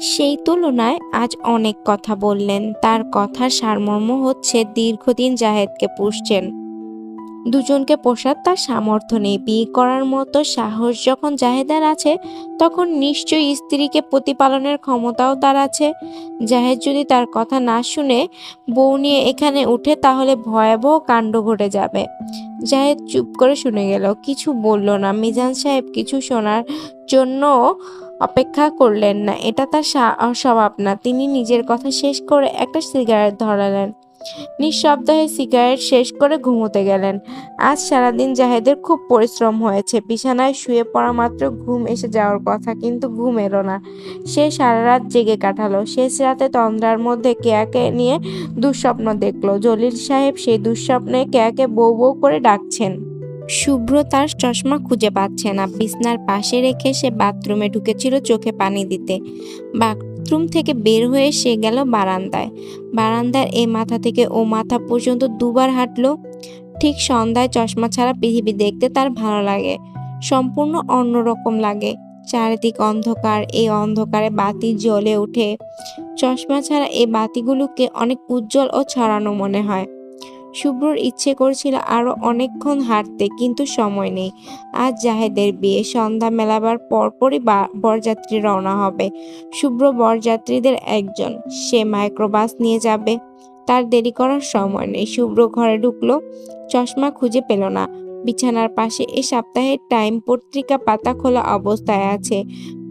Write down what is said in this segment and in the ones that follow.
সেই তুলনায় আজ অনেক কথা বললেন। তার কথার সারমর্ম হচ্ছে দীর্ঘদিন জাহেদকে পুষছেন। দুজনকে পোষার তার সামর্থ্য নেই। বিয়ে করার মতো সাহস যখন জাহেদার আছে, তখন নিশ্চয়ই স্ত্রীকে প্রতিপালনের ক্ষমতাও তার আছে। জাহেদ যদি তার কথা না শুনে বউ নিয়ে এখানে উঠে, তাহলে ভয়াবহ কাণ্ড ঘটে যাবে। জাহেদ চুপ করে শুনে গেল। কিছু বলল না। মিজান সাহেব কিছু শোনার জন্য অপেক্ষা করলেন না। এটা তার স্বভাব না। তিনি নিজের কথা শেষ করে একটা সিগারেট ধরালেন। নিঃশব্দ সিগারেট শেষ করে ঘুমোতে গেলেন। আজ সারাদিন জাহেদের খুব পরিশ্রম হয়েছে। বিছানায় শুয়ে পড়া মাত্র ঘুম এসে যাওয়ার কথা, কিন্তু ঘুম এলো না। সে সারা রাত জেগে কাটালো। শেষ রাতে তন্দ্রার মধ্যে কেয়াকে নিয়ে দুঃস্বপ্ন দেখল। জলিল সাহেব সেই দুঃস্বপ্নে কেয়াকে বউ বউ করে ডাকছেন। শুভ্র তার চশমা খুঁজে পাচ্ছে না। বিছনার পাশে রেখে সে বাথরুমে ঢুকেছিল চোখে পানি দিতে। বাথরুম থেকে বের হয়ে সে গেল বারান্দায়। বারান্দার এ মাথা থেকে ও মাথা পর্যন্ত দুবার হাঁটলো। ঠিক সন্ধ্যায় চশমা ছাড়া পৃথিবী দেখতে তার ভালো লাগে। সম্পূর্ণ অন্যরকম লাগে। চারিদিক অন্ধকার এই অন্ধকারে বাতি জ্বলে ওঠে। চশমা ছাড়া এই বাতিগুলোকে অনেক উজ্জ্বল ও ছড়ানো মনে হয়। শুভ্রর ইচ্ছে করছিল আরও অনেকক্ষণ হাঁটতে, কিন্তু সময় নেই। আজ জাহেদের বিয়ে, সন্ধ্যা মেলাবার পরপরই বরযাত্রী রওনা হবে। শুভ্র বরযাত্রীদের একজন, সে মাইক্রোবাস নিয়ে যাবে। তার দেরি করার সময় নেই। শুভ্র ঘরে ঢুকলো, চশমা খুঁজে পেল না। বিছানার পাশে এ সপ্তাহের টাইম পত্রিকা পাতা খোলা অবস্থায় আছে।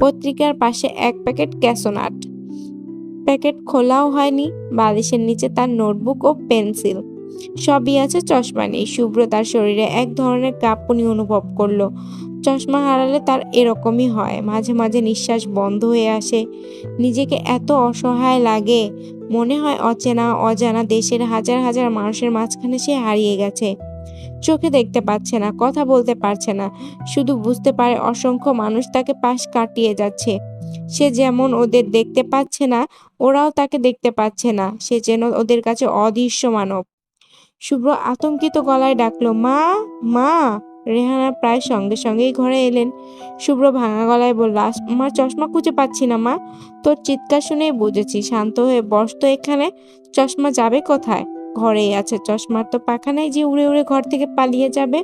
পত্রিকার পাশে এক প্যাকেট ক্যাসোনাট। প্যাকেট খোলাও হয়নি। বালিশের নিচে তার নোটবুক ও পেন্সিল। সবই আছে চশমা নেই। শুভ্র তার শরীরে এক ধরনের কাঁপুনি অনুভব করল। চশমা হারালে তার এরকমই হয়। মাঝে মাঝে নিঃশ্বাস বন্ধ হয়ে আসে। নিজেকে এত অসহায় লাগে। মনে হয় অচেনা, অজানা দেশের হাজার হাজার মানুষের মাঝখানে সে হারিয়ে গেছে। চোখে দেখতে পাচ্ছে না, কথা বলতে পারছে না। শুধু বুঝতে পারে অসংখ্য মানুষ তাকে পাশ কাটিয়ে যাচ্ছে। সে যেমন ওদের দেখতে পাচ্ছে না, ওরাও তাকে দেখতে পাচ্ছে না। সে যেন ওদের কাছে অদৃশ্য মানব। শুভ্র আতঙ্কিত গলায় ডাকলো, মা মা! রেহানা প্রায় সঙ্গে সঙ্গেই ঘরে এলেন। শুভ্র ভাঙা গলায় বলল, "আস- আমার চশমা খুঁজে পাচ্ছি না, মা। তোর চিৎকার শুনেই বুঝেছি, শান্ত হয়ে বস তো এখানে। চশমা যাবে কোথায়? ঘরেই আছে, চশমার তো পাখা নাই যে উড়ে উড়ে ঘর থেকে পালিয়ে যাবে।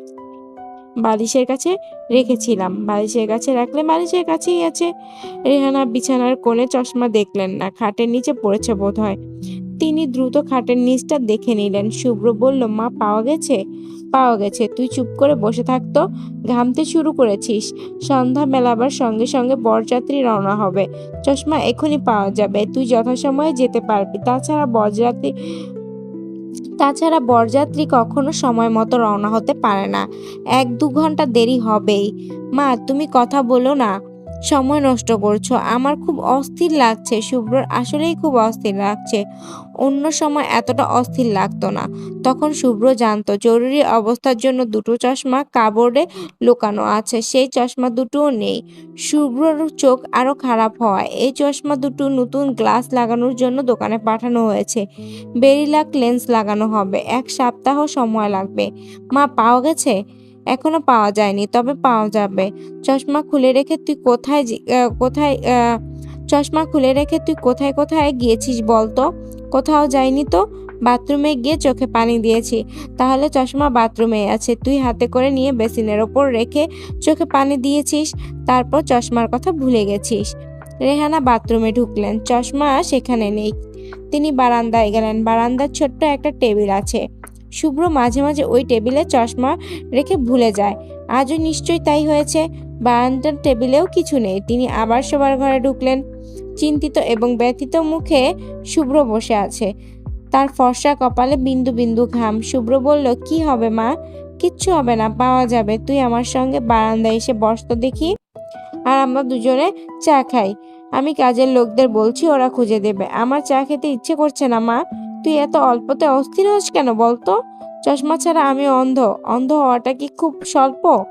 বালিশের কাছে রেখেছিলাম, বালিশের কাছে রাখলে বালিশের কাছেই আছে। রেহানা বিছানার কোণে চশমা দেখলেন না, খাটের নিচে পড়েছে বোধ হয় তিনি দ্রুত খাটের নিচটা দেখে নিলেন। শুভ্র বলল, মা, পাওয়া গেছে? পাওয়া গেছে। তুই চুপ করে বসে থাকতো ঘামতে শুরু করেছিস। সন্ধ্যা মেলাবার সঙ্গে সঙ্গে বরযাত্রী রওনা হবে। চশমা এখনই পাওয়া যাবে। তুই যথাসময়ে যেতে পারবি। তাছাড়া বরযাত্রী তাছাড়া বরযাত্রী কখনো সময় মতো রওনা হতে পারে না। এক দু ঘণ্টা দেরি হবেই। মা, তুমি কথা বলো না। সময় নষ্ট করছ। আমার খুব অস্থির লাগছে, শুভ্রর আসলেই খুব অস্থির লাগছে। অন্য সময় এতটা অস্থির লাগতো না। তখন শুভ্র জানতো, জরুরি অবস্থার জন্য দুটো চশমা কাবোর্ডে লুকানো আছে, সেই চশমা দুটোও নেই। শুভ্রর চোখ আরও খারাপ হওয়ায় এই চশমা দুটো নতুন গ্লাস লাগানোর জন্য দোকানে পাঠানো হয়েছে। বেরিলাক লেন্স লাগানো হবে, এক সপ্তাহ সময় লাগবে। মা, পাওয়া গেছে? এখনও পাওয়া যায়নি তবে পাওয়া যাবে। চশমা খুলে রেখে তুই কোথায় কোথায় চশমা খুলে রেখে তুই কোথায় কোথায় গিয়েছিস বলতো? কোথাও যাইনি তো? বাথরুমে গিয়ে চোখে পানি দিয়েছি। তাহলে চশমা বাথরুমে আছে তুই হাতে করে নিয়ে বেসিনের ওপর রেখে চোখে পানি দিয়েছিস তারপর চশমার কথা ভুলে গেছিস। রেহানা বাথরুমে ঢুকলেন চশমা সেখানে নেই। তিনি বারান্দায় গেলেন বারান্দার ছোট্ট একটা টেবিল আছে। শুভ্র মাঝে মাঝে ওই টেবিলে চশমা রেখে ভুলে যায়। আজও নিশ্চয়ই তাই হয়েছে। বারান্দার টেবিলেও কিছু নেই। তিনি আবার সবার ঘরে ঢুকলেন। চিন্তিত এবং ব্যথিত মুখে শুভ্র বসে আছে। তার ফর্সা কপালে বিন্দু বিন্দু ঘাম। শুভ্র বলল, কি হবে মা? কিচ্ছু হবে না, পাওয়া যাবে। তুই আমার সঙ্গে বারান্দায় এসে বসতো দেখি। আর আমরা দুজনে চা খাই। আমি কাজের লোকদের বলছি, ওরা খুঁজে দেবে। আমার চা খেতে ইচ্ছে করছে না, মা। তুই এত অল্পতে অস্থির হস কেন বলতো? চশমা ছাড়া আমি অন্ধ। অন্ধ হওয়াটা কি খুব স্বল্প?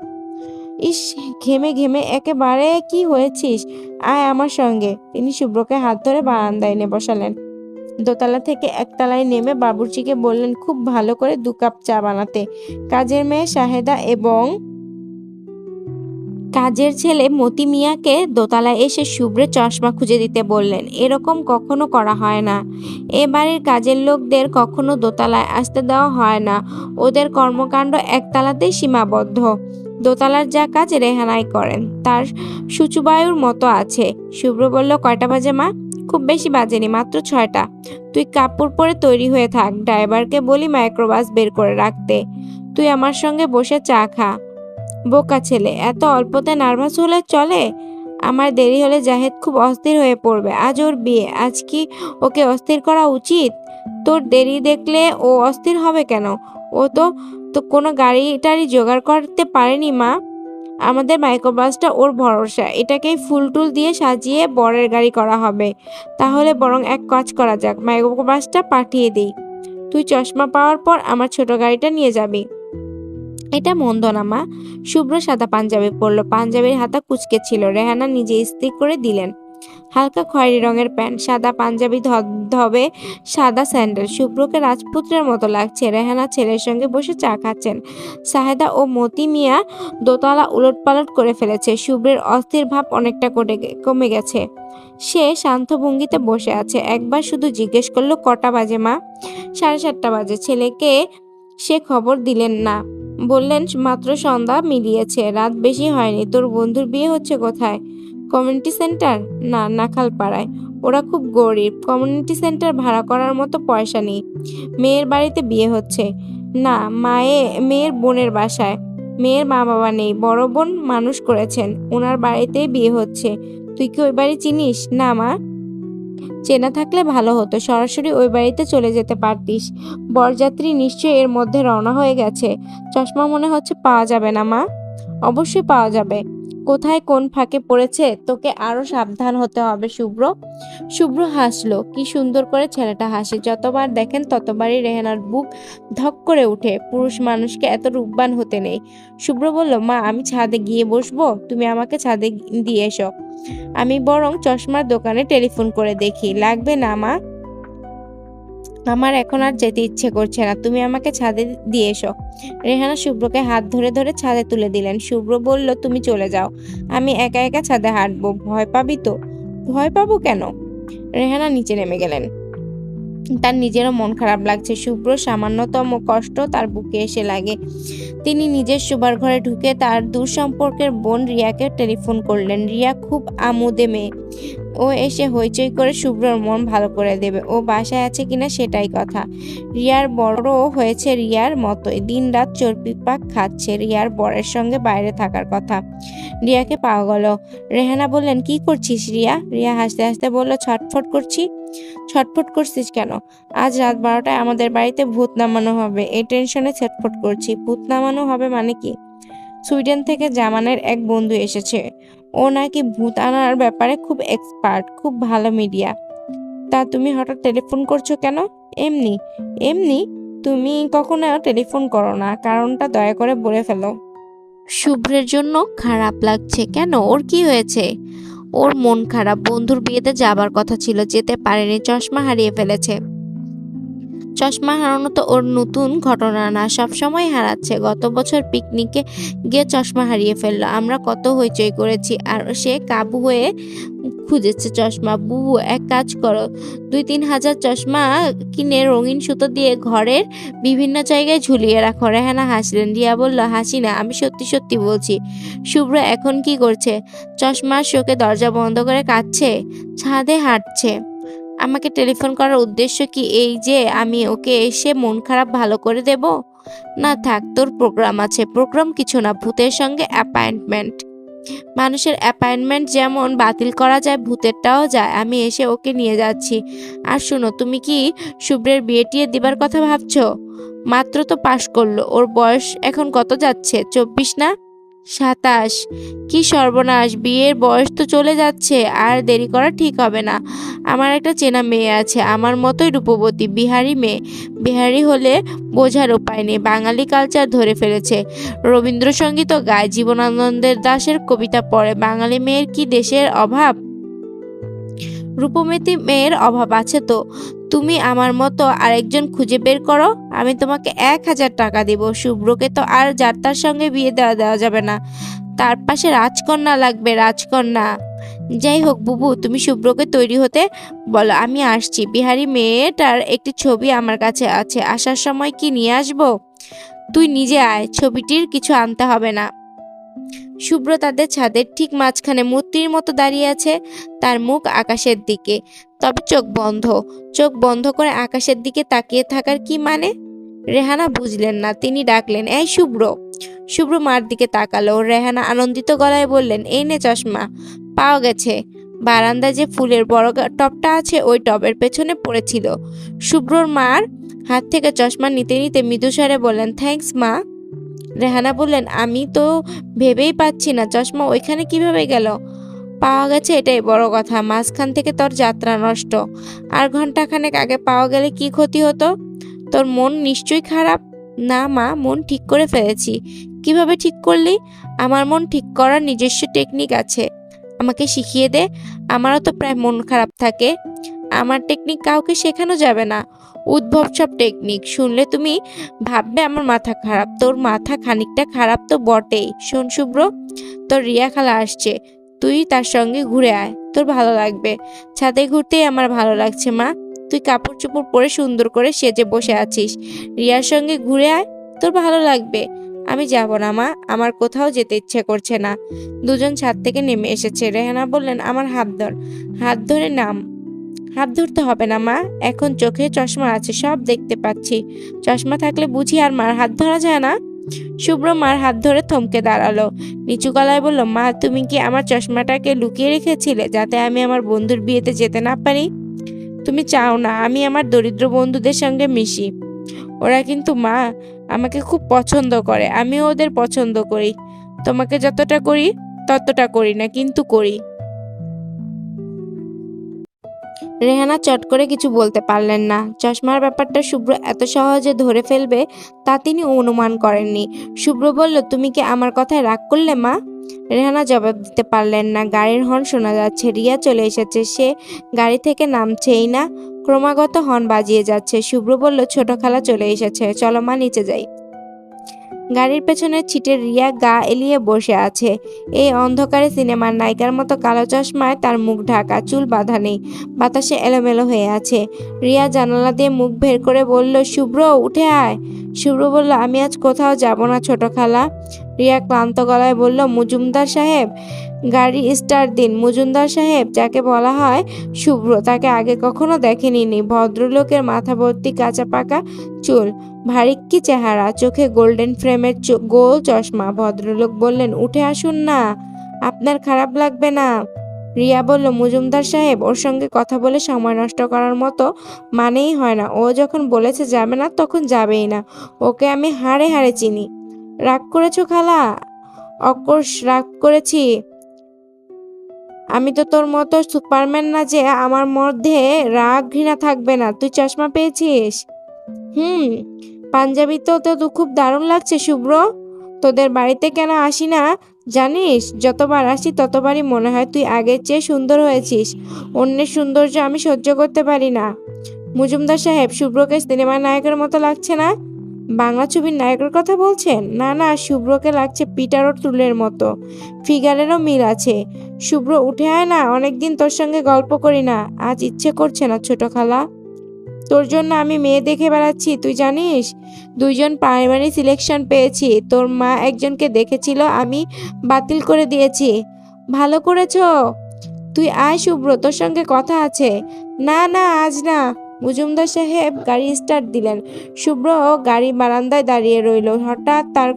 ইস, ঘেমে ঘেমে একেবারে কি হয়েছিস? আয় আমার সঙ্গে। তিনি শুভ্রকে হাত ধরে বারান্দায় এনে বসালেন। দোতলা থেকে একতলায় নেমে বাবুর্চিকে বললেন, খুব ভালো করে দু কাপ চা বানাতে। কাজের মেয়ে শাহেদা এবং কাজের ছেলে মতি মিয়াকে দোতলায় এসে শুভ্রের চশমা খুঁজে দিতে বললেন, এরকম কখনো করা হয় না। এ বাড়ির কাজের লোকদের কখনো দোতলায় আসতে দেওয়া হয় না। ওদের কর্মকাণ্ড একতলাতেই সীমাবদ্ধ। দোতলার যা কাজ রেহানাই করেন। তার সূচুবায়ুর মতো আছে। শুভ্র বলল, কয়টা বাজে মা? খুব বেশি বাজেনি, মাত্র ছয়টা। তুই কাপড় পরে তৈরি হয়ে থাক, ড্রাইভারকে বলি মাইক্রোবাস বের করে রাখতে তুই আমার সঙ্গে বসে চা খা। বোকা ছেলে, এত অল্পতে নার্ভাস হলে চলে? আমার দেরি হলে জাহেদ খুব অস্থির হয়ে পড়বে। আজ ওর বিয়ে, আজ কি ওকে অস্থির করা উচিত? তোর দেরি দেখলে ও অস্থির হবে কেন? ও তো তো কোনো গাড়ি টাড়ি জোগাড় করতে পারেনি, মা। আমাদের মাইক্রোবাসটা ওর ভরসা। এটাকেই ফুল টুল দিয়ে সাজিয়ে বরের গাড়ি করা হবে। তাহলে বরং এক কাজ করা যাক, মাইক্রোবাসটা পাঠিয়ে দিই। তুই চশমা পাওয়ার পর আমার ছোট গাড়িটা নিয়ে যাবি। এটা মন্দ না, মা। শুভ্র সাদা পাঞ্জাবি পরলো। পাঞ্জাবির হাতা কুচকে ছিল। রেহানা নিজে ইস্ত্রি করে দিলেন। হালকা খয়েরি রঙের প্যান্ট, সাদা পাঞ্জাবি ধবে সাদা স্যান্ডেল। শুভ্রকে রাজপুত্রের মতো লাগছে। রেহানা ছেলের সঙ্গে বসে চা খাচ্ছেন। সাহেদা ও মতি মিয়া দোতলা উলটপালট করে ফেলেছে। শুভ্রের অস্থির ভাব অনেকটা কমে গেছে। সে শান্ত ভঙ্গিতে বসে আছে। একবার শুধু জিজ্ঞেস করল, কটা বাজে, মা? সাড়ে সাতটা বাজে। ছেলেকে সে খবর দিলেন না। বললেন, মাত্র সন্ধ্যা মিলিয়েছে, রাত বেশি হয়নি। তোর বন্ধুর বিয়ে হচ্ছে কোথায়? Community center? না, নাখালপাড়ায়। ওরা খুব গরিব। কমিউনিটি সেন্টার ভাড়া করার মতো পয়সা নেই। মেয়ের বাড়িতে বিয়ে হচ্ছে। না, মায়ে, মেয়ের বোনের বাসায়। মেয়ের মা বাবা নেই। বড় বোন মানুষ করেছেন। ওনার বাড়িতেই বিয়ে হচ্ছে। তুই কি ওই বাড়ি চিনিস? না, মা। চেনা থাকলে ভালো হতো। সরাসরি ওই বাড়িতে চলে যেতে পারতিস। বরযাত্রী নিশ্চয়ই এর মধ্যে রওনা হয়ে গেছে। চশমা মনে হচ্ছে পাওয়া যাবে না, মা। অবশ্যই পাওয়া যাবে। কোথায় কোন ফাঁকে পড়েছে? তোকে আরও সাবধান হতে হবে, শুভ্র। শুভ্র হাসলো। কি সুন্দর করে ছেলেটা হাসে। যতবার দেখেন, ততবারই রেহানার বুক ধক করে উঠে পুরুষ মানুষকে এত রূপবান হতে নেই। শুভ্র বলল, মা, আমি ছাদে গিয়ে বসবো? তুমি আমাকে ছাদে দিয়ে এসো। আমি বরং চশমার দোকানে টেলিফোন করে দেখি। লাগবে না, মা? আমার এখন আর যেতে ইচ্ছে করছে না। তুমি আমাকে ছাদে দিয়ে এসো। রেহানা শুভ্রকে হাত ধরে ধরে ছাদে তুলে দিলেন। শুভ্র বলল, তুমি চলে যাও। আমি একা একা ছাদে হাঁটবো। ভয় পাবি তো? ভয় পাবো কেন? রেহানা নিচে নেমে গেলেন। তার নিজেরও মন খারাপ লাগছে। শুভ্র সামান্যতম কষ্ট তার বুকে এসে লাগে। তিনি নিজের শোবার ঘরে ঢুকে তার দূর সম্পর্কের বোন রিয়াকে টেলিফোন করলেন। রিয়া খুব আমোদে মেয়ে। ও এসে হইচই করে শুভ্রর মন ভালো করে দেবে। ও বাসায় আছে কিনা সেটাই কথা। রিয়ার বড় হয়েছে রিয়ার মতোই। দিনরাত চর্পি পাক খাচ্ছে রিয়ার বরের সঙ্গে বাইরে থাকার কথা। রিয়াকে পাওয়া গেল রেহানা বললেন, কি করছিস রিয়া? রিয়া হাসতে হাসতে বলল, ছটফট করছি। ছটফট করছিস কেন? আজ রাত বারোটায় আমাদের বাড়িতে ভূত নামানো হবে। এই টেনশনে ছটফট করছি। ভূত নামানো হবে মানে কি? সুইডেন থেকে জামানের এক বন্ধু এসেছে। ও নাকি ভূত আনার ব্যাপারে খুব এক্সপার্ট, খুব ভালো মিডিয়া। তা তুমি হঠাৎ টেলিফোন করছ কেন? এমনি এমনি তুমি কখনো টেলিফোন করো না। কারণটা দয়া করে বলে ফেলো। শুভ্রের জন্য খারাপ লাগছে কেন? ওর কি হয়েছে? ওর মন খারাপ। বন্ধুর বিয়েতে যাবার কথা ছিল যেতে পারেনি চশমা হারিয়ে ফেলেছে। চশমা হারানো তো ওর নতুন ঘটনা না, সবসময় হারাচ্ছে। গত বছর পিকনিকে গিয়ে চশমা হারিয়ে ফেলল। আমরা কত হইচই করেছি, আর সে কাবু হয়ে খুঁজেছে চশমা। বুবু, এক কাজ করো, দুই তিন হাজার চশমা কিনে রঙিন সুতো দিয়ে ঘরের বিভিন্ন জায়গায় ঝুলিয়ে রাখো। রেহানা হাসলেন। রিয়া বলল, হাসি না, আমি সত্যি সত্যি বলছি। শুভ্র এখন কি করছে? চশমার শোকে দরজা বন্ধ করে কাঁদছে, ছাদে হাঁটছে। আমাকে টেলিফোন করার উদ্দেশ্য কি এই যে আমি ওকে এসে মন খারাপ ভালো করে দেব? না থাক, তোর প্রোগ্রাম আছে। প্রোগ্রাম কিছু না, ভূতের সঙ্গে অ্যাপয়েন্টমেন্ট মানুষের অ্যাপয়েন্টমেন্ট যেমন বাতিল করা যায়, ভূতেরটাও যায়। আমি এসে ওকে নিয়ে যাচ্ছি। আর শোনো, তুমি কি শুভ্রের বিয়ে টিয়ে দিবার কথা ভাবছ? মাত্র তো পাশ করল। ওর বয়স এখন কত যাচ্ছে? চব্বিশ না? সাতাশ। কি সর্বনাশ, বিয়ের বয়স তো চলে যাচ্ছে, আর দেরি করা ঠিক হবে না। আমার একটা চেনা মেয়ে আছে, আমার মতোই রূপবতী, বিহারি মেয়ে। বিহারি হলে বোঝার উপায় নেই, বাঙালি কালচার ধরে ফেলেছে। রবীন্দ্রসঙ্গীতও গায় জীবনানন্দের দাশের কবিতা পড়ে, বাঙালি মেয়ের কি দেশের অভাব? রূপমতী মেয়ের অভাব আছে তো। তুমি আমার মতো আরেকজন খুঁজে বের করো। আমি তোমাকে এক হাজার টাকা দিব। শুভ্রকে তো আর যাত্রার সঙ্গে বিয়ে দেওয়া দেওয়া যাবে না। তার পাশে রাজকন্যা লাগবে, রাজকন্যা। যাই হোক, বুবু, তুমি শুভ্রকে তৈরি হতে বলো। আমি আসছি। বিহারি, মেয়েটার একটি ছবি আমার কাছে আছে। আসার সময় কি নিয়ে আসব? তুই নিজে আয়। ছবিটির কিছু আনতে হবে না। শুভ্র তাদের ছাদের ঠিক মাঝখানে মূর্তির মতো দাঁড়িয়ে আছে তার মুখ আকাশের দিকে। তবে চোখ বন্ধ। চোখ বন্ধ করে আকাশের দিকে তাকিয়ে থাকার কি মানে? রেহানা বুঝলেন না। তিনি ডাকলেন, এই শুভ্র শুভ্র মার দিকে তাকালো। রেহানা আনন্দিত গলায় বললেন, এই নে চশমা। পাওয়া গেছে। বারান্দায় যে ফুলের বড় টবটা আছে, ওই টবের পেছনে পড়েছিল। শুভ্রর মার হাত থেকে চশমা নিতে নিতে মৃদুসারে বললেন, থ্যাঙ্কস মা। রেহানা বললেন, আমি তো ভেবেই পাচ্ছি না। চশমা ওইখানে কীভাবে গেল? পাওয়া গেছে এটাই বড় কথা। মাঝখান থেকে তোর যাত্রা নষ্ট। আর ঘন্টাখানেক আগে পাওয়া গেলে কি ক্ষতি হতো? তোর মন নিশ্চয়ই খারাপ? না মা, মন ঠিক করে ফেলেছি। কীভাবে ঠিক করলি? আমার মন ঠিক করার নিজস্ব টেকনিক আছে। আমাকে শিখিয়ে দে। আমারও তো প্রায় মন খারাপ থাকে। আমার টেকনিক কাউকে শেখানো যাবে না। উদ্ভব সব টেকনিক শুনলে তুমি ভাববে আমার মাথা খারাপ। তোর মাথা খানিকটা খারাপ তো বটেই। শোন শুভ্র, তোর রিয়া খালা আসছে। তুই তার সঙ্গে ঘুরে আয়। তোর ভালো লাগবে। ছাদে ঘুরতেই আমার ভালো লাগছে, মা। তুই কাপড় চোপড় পরে সুন্দর করে সেজে বসে আছিস। রিয়ার সঙ্গে ঘুরে আয়। তোর ভালো লাগবে। আমি যাব না, মা। আমার কোথাও যেতে ইচ্ছে করছে না। দুজন ছাদ থেকে নেমে এসেছে। রেহানা বললেন, আমার হাত ধর। হাত ধরে নাম। হাত ধরতে হবে না, মা। এখন চোখে চশমা আছে, সব দেখতে পাচ্ছি। চশমা থাকলে বুঝি আর মার হাত ধরা যায় না? শুভ্র মার হাত ধরে থমকে দাঁড়াল। নিচু গলায় বলল, মা, তুমি কি আমার চশমাটাকে লুকিয়ে রেখেছিলে যাতে আমি আমার বন্ধুর বিয়েতে যেতে না পারি? তুমি চাও না, আমি আমার দরিদ্র বন্ধুদের সঙ্গে মিশি। ওরা কিন্তু, মা, আমাকে খুব পছন্দ করে। আমিও ওদের পছন্দ করি। তোমাকে যতটা করি, ততটা করি না, কিন্তু করি। রেহানা চট করে কিছু বলতে পারলেন না। চশমার ব্যাপারটা শুভ্র এত সহজে ধরে ফেলবে তা তিনি অনুমান করেননি। শুভ্র বলল, তুমি কি আমার কথায় রাগ করলে, মা? রেহানা জবাব দিতে পারলেন না। গাড়ির হর্ন শোনা যাচ্ছে। রিয়া চলে এসেছে। সে গাড়ি থেকে নামছেই না। ক্রমাগত হর্ন বাজিয়ে যাচ্ছে। শুভ্র বলল, ছোট খালা চলে এসেছে। চলো মা, নিচে যাই। গাড়ির পেছনে ছিটের রিয়া গা এলিয়ে বসে আছে। এই অন্ধকারে সিনেমার নায়িকার মতো কালো চশমায় তার মুখ ঢাকা, চুল বাঁধা নেই, বাতাসে এলোমেলো হয়ে আছে। রিয়া জানালা দিয়ে মুখ বের করে বলল, শুভ্র, উঠে আয়। শুভ্র বলল, আমি আজ কোথাও যাব না ছোট খালা রিয়া ক্লান্ত গলায় বলল, মজুমদার সাহেব গাড়ি স্টার্ট দিন। মজুমদার সাহেব, যাকে বলা হয় শুভ্র, তাকে আগে কখনো দেখেনি নি। ভদ্রলোকের মাথা ভর্তি কাঁচা পাকা চুল, ভারী কি চেহারা, চোখে গোল্ডেন ফ্রেমের গোল চশমা। ভদ্রলোক বললেন, উঠে আসুন না, আপনার খারাপ লাগবে না। রিয়া বলল, মজুমদার সাহেব, ওর সঙ্গে কথা বলে সময় নষ্ট করার মতো মানেই হয় না। ও যখন বলেছে যাবে না, তখন যাবেই না। ওকে আমি হাড়ে হাড়ে চিনি। রাগ করেছ খালা? অকর্ষ রাগ করেছি। আমি তো তোর মতো সুপারম্যান না যে আমার মধ্যে রাগ ঘৃণা থাকবে না। তুই চশমা পেয়েছিস? হুম, পাঞ্জাবি তো তো খুব দারুণ লাগছে শুভ্র। তোদের বাড়িতে কেন আসি না? জানিস, যতবার আসি ততবারই মনে হয় তুই আগের চেয়ে সুন্দর হয়েছিস। অন্যের সৌন্দর্য আমি সহ্য করতে পারি না। মজুমদার সাহেব, শুভ্রকে সিনেমা নায়কের মতো লাগছে না? বাংলা ছবির নায়কের কথা বলছেন? না না, শুভ্রকে লাগছে পিটার ও টুলের মতো। ফিগারেরও মিল আছে। শুভ্র উঠে আয় না, অনেকদিন তোর সঙ্গে গল্প করি না। আজ ইচ্ছে করছে না ছোট খালা। তোর জন্য আমি মেয়ে দেখে বেড়াচ্ছি, তুই জানিস? দুইজন প্রাইমারি সিলেকশন পেয়েছি। তোর মা একজনকে দেখেছিল, আমি বাতিল করে দিয়েছি। ভালো করেছ। তুই আয় শুভ্র, তোর সঙ্গে কথা আছে। না না, আজ না। মজুমদার সাহেব গাড়ি স্টার্ট দিলেন। শুভ্র গাড়ি বারান্দায় দাঁড়িয়ে রইল। হঠাৎ তার,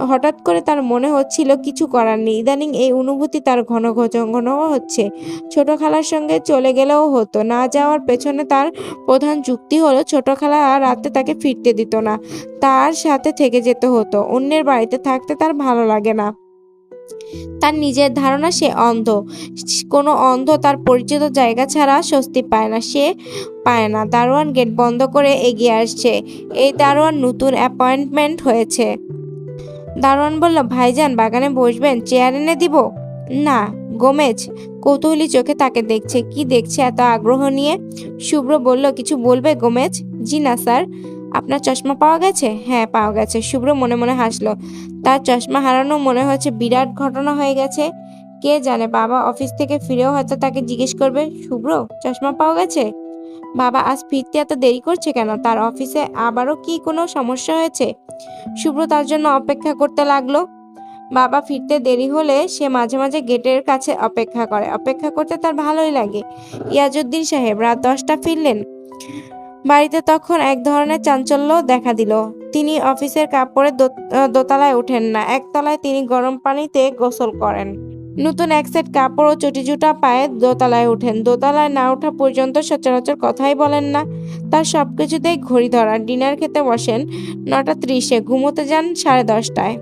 হঠাৎ করে তার মনে হচ্ছিল কিছু করার নেই। ইদানিং এই অনুভূতি তার ঘন ঘন হচ্ছে। ছোট খালার সঙ্গে চলে গেলেও হতো না। যাওয়ার পেছনে তার প্রধান যুক্তি হলো ছোট খালা রাতে তাকে ফিরতে দিত না। তার সাথে থেকে যেতে হতো। অন্যের বাড়িতে থাকতে তার ভালো লাগে না। তার নিজের ধারণা সে অন্ধ। কোনো অন্ধ তার পরিচিত জায়গা ছাড়া স্বস্তি পায় না, সে পায় না। দারোয়ান গেট বন্ধ করে এগিয়ে আসছে। এই দারোয়ান নতুন অ্যাপয়েন্টমেন্ট হয়েছে। দারোয়ান বলল, ভাইজান, বাগানে বসবেন? চেয়ার এনে দিব? না, গোমেজ। কৌতূহলী চোখে তাকে দেখছে। কি দেখছে এত আগ্রহ নিয়ে? শুভ্র বলল, কিছু বলবে গোমেজ? জি না, স্যার। আপনার চশমা পাওয়া গেছে? হ্যাঁ পাওয়া গেছে। শুভ্র মনে মনে হাসলো। তার চশমা হারানো মনে হচ্ছে বিরাট ঘটনা হয়ে গেছে। কে জানে, বাবা অফিস থেকে ফিরেও হয়তো তাকে জিজ্ঞেস করবে, শুভ্র, চশমা পাওয়া গেছে? বাবা আজ ফিরতে এত দেরি করছে কেন? তার অফিসে আবারও কি কোনো সমস্যা হয়েছে? শুভ্র তার জন্য অপেক্ষা করতে লাগল। বাবা ফিরতে দেরি হলে সে মাঝে মাঝে গেটের কাছে অপেক্ষা করে। অপেক্ষা করতে তার ভালোই লাগে। ইয়াজউদ্দিন সাহেব, রাত দশটা ফিরলেন। বাড়িতে তখন এক ধরনের চাঞ্চল্য দেখা দিল। তিনি অফিসের কাপড়ে দোতলায় ওঠেন না। একতলায় তিনি গরম পানিতে গোসল করেন। নতুন এক সেট কাপড় ও চটিজুটা পায়ে দোতলায় ওঠেন। দোতলায় না ওঠা পর্যন্ত সচরাচর কথাই বলেন না। তার সবকিছুতেই ঘড়ি ধরা। ডিনার খেতে বসেন নটা ত্রিশে। ঘুমোতে যান সাড়ে দশটায়।